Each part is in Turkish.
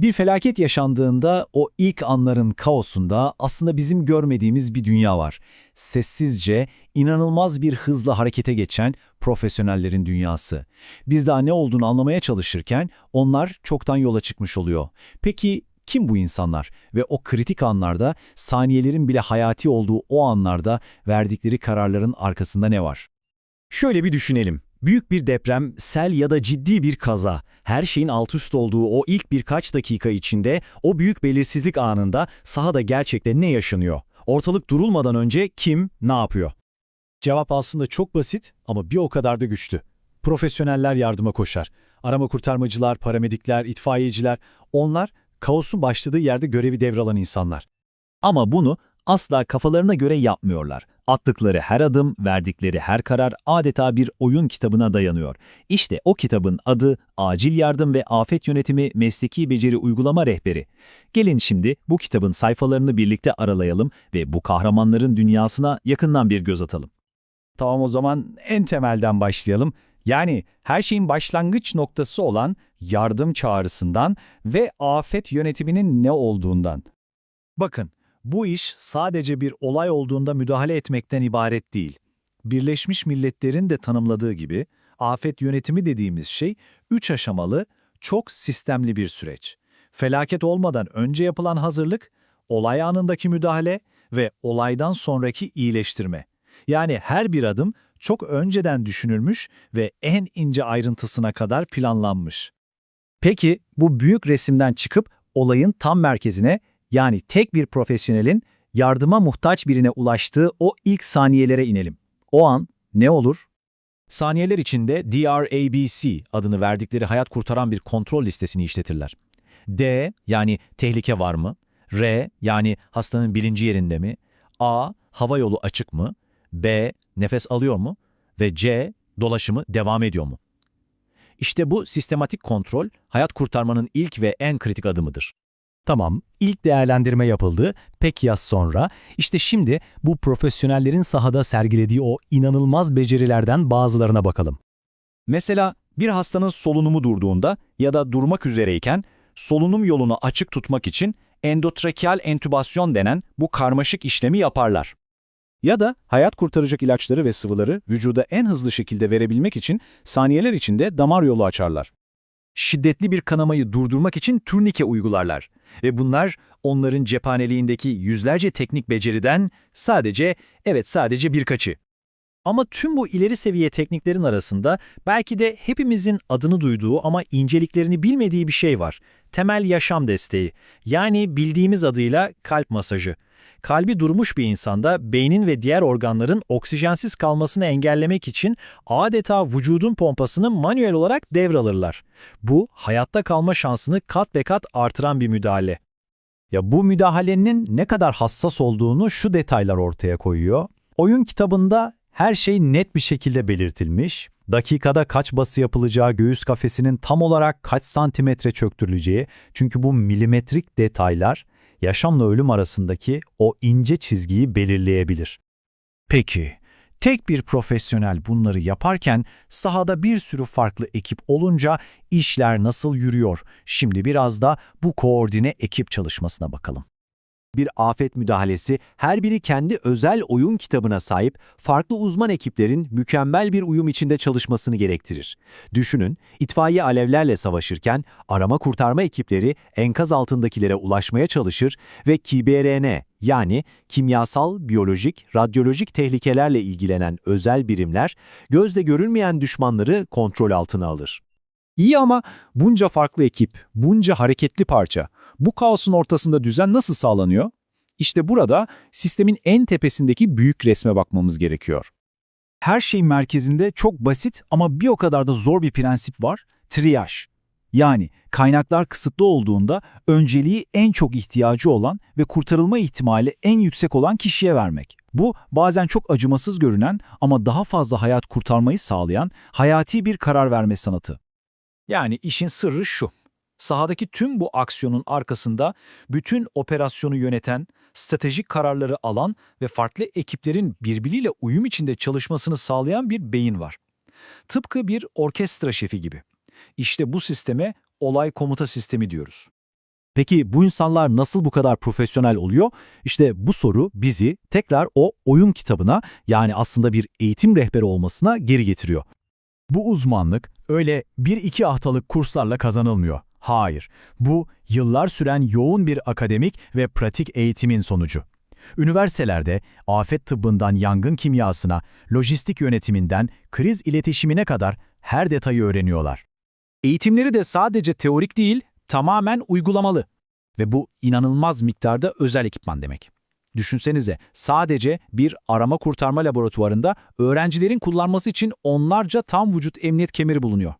Bir felaket yaşandığında o ilk anların kaosunda aslında bizim görmediğimiz bir dünya var. Sessizce, inanılmaz bir hızla harekete geçen profesyonellerin dünyası. Biz daha ne olduğunu anlamaya çalışırken onlar çoktan yola çıkmış oluyor. Peki kim bu insanlar? Ve o kritik anlarda, saniyelerin bile hayati olduğu o anlarda verdikleri kararların arkasında ne var? Şöyle bir düşünelim. Büyük bir deprem, sel ya da ciddi bir kaza. Her şeyin alt üst olduğu o ilk birkaç dakika içinde, o büyük belirsizlik anında sahada gerçekten ne yaşanıyor? Ortalık durulmadan önce kim ne yapıyor? Cevap aslında çok basit ama bir o kadar da güçlü. Profesyoneller yardıma koşar. Arama kurtarmacılar, paramedikler, itfaiyeciler, onlar kaosun başladığı yerde görevi devralan insanlar. Ama bunu asla kafalarına göre yapmıyorlar. Attıkları her adım, verdikleri her karar adeta bir oyun kitabına dayanıyor. İşte o kitabın adı Acil Yardım ve Afet Yönetimi Mesleki Beceri Uygulama Rehberi. Gelin şimdi bu kitabın sayfalarını birlikte aralayalım ve bu kahramanların dünyasına yakından bir göz atalım. Tamam o zaman en temelden başlayalım. Yani her şeyin başlangıç noktası olan yardım çağrısından ve afet yönetiminin ne olduğundan. Bakın, bu iş sadece bir olay olduğunda müdahale etmekten ibaret değil. Birleşmiş Milletler'in de tanımladığı gibi, afet yönetimi dediğimiz şey üç aşamalı, çok sistemli bir süreç. Felaket olmadan önce yapılan hazırlık, olay anındaki müdahale ve olaydan sonraki iyileştirme. Yani her bir adım çok önceden düşünülmüş ve en ince ayrıntısına kadar planlanmış. Peki bu büyük resimden çıkıp olayın tam merkezine yani tek bir profesyonelin yardıma muhtaç birine ulaştığı o ilk saniyelere inelim. O an ne olur? Saniyeler içinde DRABC adını verdikleri hayat kurtaran bir kontrol listesini işletirler. D yani tehlike var mı? R yani hastanın bilinci yerinde mi? A hava yolu açık mı? B nefes alıyor mu? Ve C dolaşımı devam ediyor mu? İşte bu sistematik kontrol hayat kurtarmanın ilk ve en kritik adımıdır. Tamam, ilk değerlendirme yapıldı. Peki ya sonra? İşte şimdi bu profesyonellerin sahada sergilediği o inanılmaz becerilerden bazılarına bakalım. Mesela bir hastanın solunumu durduğunda ya da durmak üzereyken solunum yolunu açık tutmak için endotrakeal entübasyon denen bu karmaşık işlemi yaparlar. Ya da hayat kurtaracak ilaçları ve sıvıları vücuda en hızlı şekilde verebilmek için saniyeler içinde damar yolu açarlar. Şiddetli bir kanamayı durdurmak için turnike uygularlar. Ve bunlar onların cephaneliğindeki yüzlerce teknik beceriden sadece, evet sadece birkaçı. Ama tüm bu ileri seviye tekniklerin arasında belki de hepimizin adını duyduğu ama inceliklerini bilmediği bir şey var. Temel yaşam desteği. Yani bildiğimiz adıyla kalp masajı. Kalbi durmuş bir insanda beynin ve diğer organların oksijensiz kalmasını engellemek için adeta vücudun pompasını manuel olarak devralırlar. Bu hayatta kalma şansını kat be kat artıran bir müdahale. Ya bu müdahalenin ne kadar hassas olduğunu şu detaylar ortaya koyuyor. Oyun kitabında her şey net bir şekilde belirtilmiş. Dakikada kaç bası yapılacağı, göğüs kafesinin tam olarak kaç santimetre çöktürüleceği. Çünkü bu milimetrik detaylar yaşamla ölüm arasındaki o ince çizgiyi belirleyebilir. Peki, tek bir profesyonel bunları yaparken sahada bir sürü farklı ekip olunca işler nasıl yürüyor? Şimdi biraz da bu koordine ekip çalışmasına bakalım. Bir afet müdahalesi her biri kendi özel oyun kitabına sahip farklı uzman ekiplerin mükemmel bir uyum içinde çalışmasını gerektirir. Düşünün, itfaiye alevlerle savaşırken arama kurtarma ekipleri enkaz altındakilere ulaşmaya çalışır ve KBRN yani kimyasal, biyolojik, radyolojik tehlikelerle ilgilenen özel birimler gözle görülmeyen düşmanları kontrol altına alır. İyi ama bunca farklı ekip, bunca hareketli parça, bu kaosun ortasında düzen nasıl sağlanıyor? İşte burada sistemin en tepesindeki büyük resme bakmamız gerekiyor. Her şeyin merkezinde çok basit ama bir o kadar da zor bir prensip var, triyaj. Yani kaynaklar kısıtlı olduğunda önceliği en çok ihtiyacı olan ve kurtarılma ihtimali en yüksek olan kişiye vermek. Bu bazen çok acımasız görünen ama daha fazla hayat kurtarmayı sağlayan hayati bir karar verme sanatı. Yani işin sırrı şu. Sahadaki tüm bu aksiyonun arkasında bütün operasyonu yöneten, stratejik kararları alan ve farklı ekiplerin birbiriyle uyum içinde çalışmasını sağlayan bir beyin var. Tıpkı bir orkestra şefi gibi. İşte bu sisteme olay komuta sistemi diyoruz. Peki bu insanlar nasıl bu kadar profesyonel oluyor? İşte bu soru bizi tekrar o oyun kitabına yani aslında bir eğitim rehberi olmasına geri getiriyor. Bu uzmanlık öyle bir iki haftalık kurslarla kazanılmıyor. Hayır, bu yıllar süren yoğun bir akademik ve pratik eğitimin sonucu. Üniversitelerde afet tıbbından yangın kimyasına, lojistik yönetiminden kriz iletişimine kadar her detayı öğreniyorlar. Eğitimleri de sadece teorik değil, tamamen uygulamalı. Ve bu inanılmaz miktarda özel ekipman demek. Düşünsenize sadece bir arama kurtarma laboratuvarında öğrencilerin kullanması için onlarca tam vücut emniyet kemeri bulunuyor.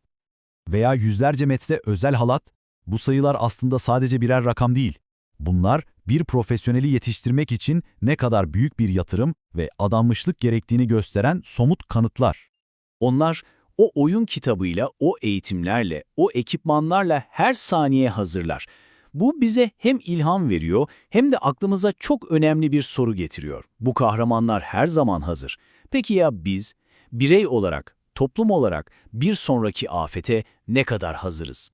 Veya yüzlerce metre özel halat, bu sayılar aslında sadece birer rakam değil. Bunlar bir profesyoneli yetiştirmek için ne kadar büyük bir yatırım ve adanmışlık gerektiğini gösteren somut kanıtlar. Onlar o oyun kitabıyla, o eğitimlerle, o ekipmanlarla her saniye hazırlar. Bu bize hem ilham veriyor hem de aklımıza çok önemli bir soru getiriyor. Bu kahramanlar her zaman hazır. Peki ya biz, birey olarak, toplum olarak bir sonraki afete ne kadar hazırız?